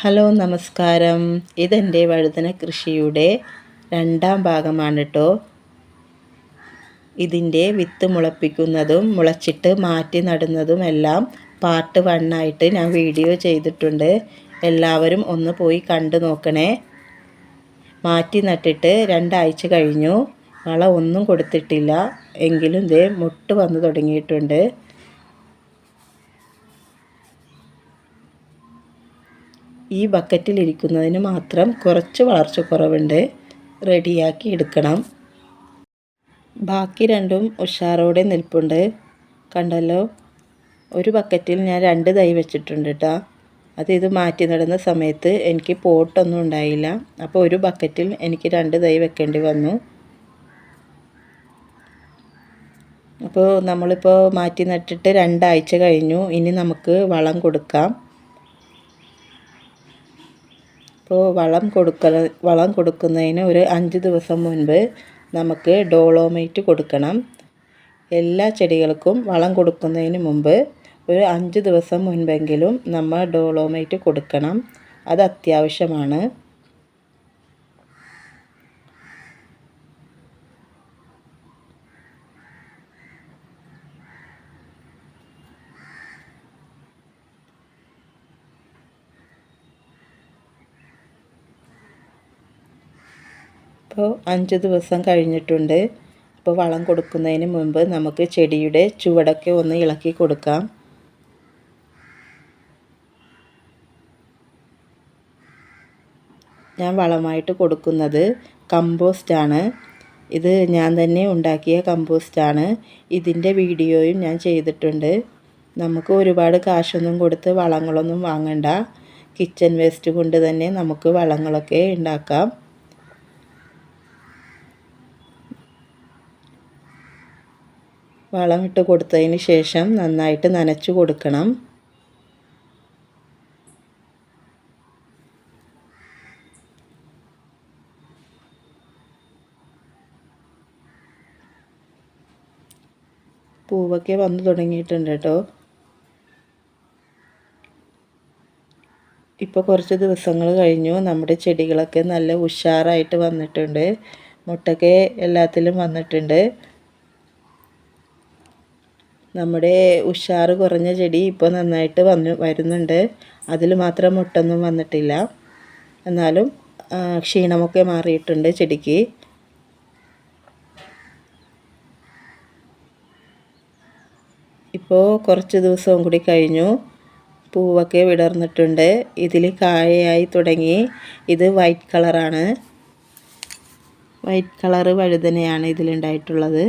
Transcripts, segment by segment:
Hello നമസ്കാരം. ഇതെന്റെ വഴുതന കൃഷിയുടെ രണ്ടാം ഭാഗമാണ് കേട്ടോ ഇതിന്റെ വിത്ത് മുളപ്പിക്കുന്നതും മുളച്ചിട്ട് മാറ്റി നടുന്നതും എല്ലാം പാർട്ട് വണ്ണായിട്ട് ഞാൻ വീഡിയോ ചെയ്തിട്ടുണ്ട്. എല്ലാവരും ഒന്ന് പോയി കണ്ടു നോക്കണേ. മാറ്റി നട്ടിട്ട് രണ്ടാഴ്ച കഴിഞ്ഞു. വള ഒന്നും കൊടുത്തിട്ടില്ല. എങ്കിലും ഇതേ മുട്ട് വന്നു തുടങ്ങിയിട്ടുണ്ട്. ഈ ബക്കറ്റിലിരിക്കുന്നതിന് മാത്രം കുറച്ച് വളർച്ച കുറവുണ്ട് റെഡിയാക്കി എടുക്കണം. ബാക്കി രണ്ടും ഉഷാറോടെ നിൽപ്പുണ്ട്. കണ്ടല്ലോ? ഒരു ബക്കറ്റിൽ ഞാൻ രണ്ട് തൈ വെച്ചിട്ടുണ്ട് കേട്ടോ അത് ഇത് മാറ്റി നടുന്ന സമയത്ത് എനിക്ക് പോട്ടൊന്നും ഉണ്ടായില്ല. അപ്പോൾ ഒരു ബക്കറ്റിൽ എനിക്ക് രണ്ട് തൈ വെക്കേണ്ടി വന്നു. അപ്പോൾ നമ്മളിപ്പോൾ മാറ്റി നട്ടിട്ട് രണ്ടാഴ്ച കഴിഞ്ഞു. ഇനി നമുക്ക് വളം കൊടുക്കാം. അപ്പോൾ വളം കൊടുക്ക വളം കൊടുക്കുന്നതിന് ഒരു അഞ്ച് ദിവസം മുൻപ് നമുക്ക് ഡോളോമൈറ്റ് കൊടുക്കണം. എല്ലാ ചെടികൾക്കും വളം കൊടുക്കുന്നതിന് മുമ്പ് ഒരു അഞ്ച് ദിവസം മുൻപെങ്കിലും നമ്മൾ ഡോളോമൈറ്റ് കൊടുക്കണം. അത് അത്യാവശ്യമാണ്. ഇപ്പോൾ അഞ്ച് ദിവസം കഴിഞ്ഞിട്ടുണ്ട്. അപ്പോൾ വളം കൊടുക്കുന്നതിന് മുമ്പ് നമുക്ക് ചെടിയുടെ ചുവടൊക്കെ ഒന്ന് ഇളക്കി കൊടുക്കാം. ഞാൻ വളമായിട്ട് കൊടുക്കുന്നത് കമ്പോസ്റ്റാണ് ഇത് ഞാൻ തന്നെ ഉണ്ടാക്കിയ കമ്പോസ്റ്റാണ് ഇതിന്റെ വീഡിയോയും ഞാൻ ചെയ്തിട്ടുണ്ട്. നമുക്ക് ഒരുപാട് കാശൊന്നും കൊടുത്ത് വളങ്ങളൊന്നും വാങ്ങണ്ട. കിച്ചൺ വേസ്റ്റ് കൊണ്ട് തന്നെ നമുക്ക് വളങ്ങളൊക്കെ ഉണ്ടാക്കാം. വളമിട്ട് കൊടുത്തതിന് ശേഷം നന്നായിട്ട് നനച്ചു കൊടുക്കണം. പൂവൊക്കെ വന്നു തുടങ്ങിയിട്ടുണ്ട് കേട്ടോ. ഇപ്പോൾ കുറച്ച് ദിവസങ്ങൾ കഴിഞ്ഞു. നമ്മുടെ ചെടികളൊക്കെ നല്ല ഉഷാറായിട്ട് വന്നിട്ടുണ്ട്. മുട്ടൊക്കെ എല്ലാത്തിലും വന്നിട്ടുണ്ട്. നമ്മുടെ ഉഷാറ് കുറഞ്ഞ ചെടി ഇപ്പോൾ നന്നായിട്ട് വന്നു വരുന്നുണ്ട്. അതിൽ മാത്രം മുട്ടൊന്നും വന്നിട്ടില്ല. എന്നാലും ക്ഷീണമൊക്കെ മാറിയിട്ടുണ്ട് ചെടിക്ക്. ഇപ്പോൾ കുറച്ച് ദിവസവും കൂടി കഴിഞ്ഞു. പൂവൊക്കെ വിടർന്നിട്ടുണ്ട്. ഇതിൽ കായയായി തുടങ്ങി. ഇത് വൈറ്റ് കളറാണ്. White colour വഴുതനയാണ് ഇതിലുണ്ടായിട്ടുള്ളത്.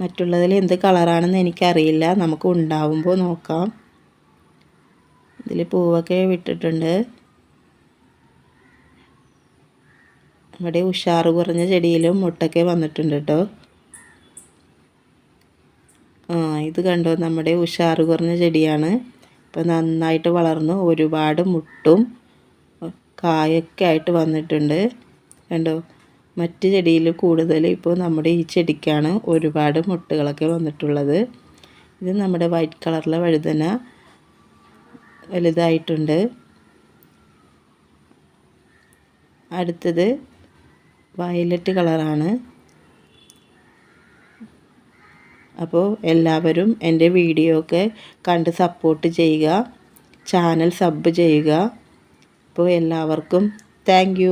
മറ്റുള്ളതിൽ എന്ത് കളറാണെന്ന് എനിക്കറിയില്ല. നമുക്ക് ഉണ്ടാവുമ്പോൾ നോക്കാം. ഇതിൽ പൂവൊക്കെ വിട്ടിട്ടുണ്ട്. ഇവിടെ ഉഷാറ് കുറഞ്ഞ ചെടിയിലും മുട്ടൊക്കെ വന്നിട്ടുണ്ട് കേട്ടോ. ആ ഇത് കണ്ടോ? നമ്മുടെ ഉഷാറ് കുറഞ്ഞ ചെടിയാണ്. ഇപ്പം നന്നായിട്ട് വളർന്നു. ഒരുപാട് മുട്ടും കായൊക്കെ ആയിട്ട് വന്നിട്ടുണ്ട്. കണ്ടോ? മറ്റ് ചെടിയിൽ കൂടുതൽ ഇപ്പോൾ നമ്മുടെ ഈ ചെടിക്കാണ് ഒരുപാട് മുട്ടുകളൊക്കെ വന്നിട്ടുള്ളത്. ഇത് നമ്മുടെ വൈറ്റ് കളറിലെ വഴുതന വലുതായിട്ടുണ്ട്. അടുത്തത് വയലറ്റ് കളറാണ്. അപ്പോൾ എല്ലാവരും എന്റെ വീഡിയോ ഒക്കെ കണ്ട് സപ്പോർട്ട് ചെയ്യുക ചാനൽ സബ് ചെയ്യുക. അപ്പോൾ എല്ലാവർക്കും താങ്ക്